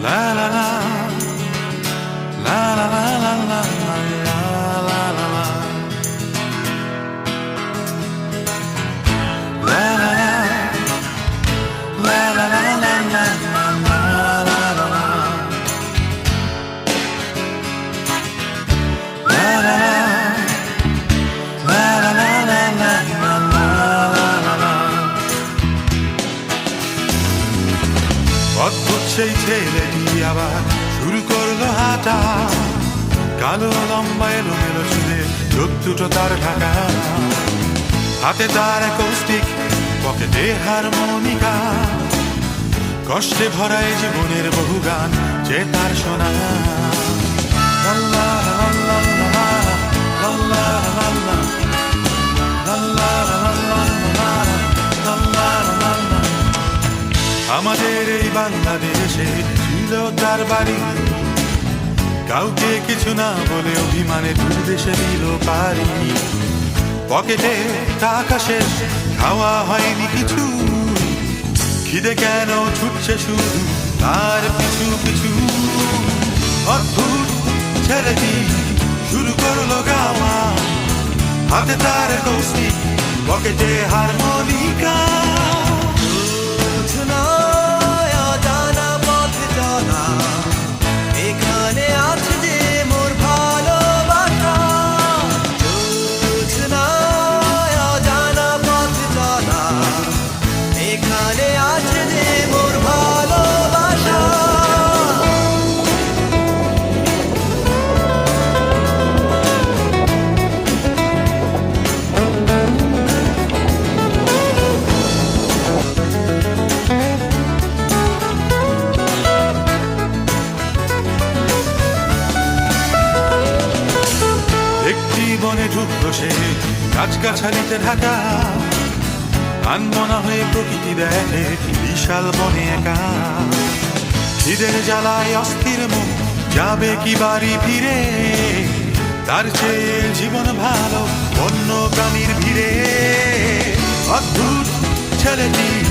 La la la. অদ্ভুত সেই ছেলেটি আবার শুরু করল হাঁটা। কালো লম্বা এলো মেলো চুলে চোখ দুটো তার ঢাকা। হাতে তার কৌষ্টিক পকেটে হারমোনিকা কষ্টে ভরা জীবনের বহু গান যে তার শোনা আমাদের এই বাংলাদেশে ছিল তার বাড়ি। কাউকে কিছু না বলে অভিমানে দূর দেশে দিল পারি। পকেটে টাকা শেষ, খাওয়া হয়নি কিছু। খিদে কেন ছুটছে শুধু তার পিছু পিছু। অদ্ভুত ছেলেটি শুরু করল গাওয়া। হাতে তার কৌশিক, পকেটে হারমোনিকা। একটি বনে ঢুকলো সে গাছগাছালিতে ঢাকা। আনমনা হয়ে প্রকৃতি দেখে বিশাল বনে একা। খিদের জ্বালায় অস্থির মুখ, যাবে কি বাড়ি ফিরে? তার চেয়ে জীবন ভালো অন্য প্রাণীর ভিড়ে। অদ্ভুত ছেলেটি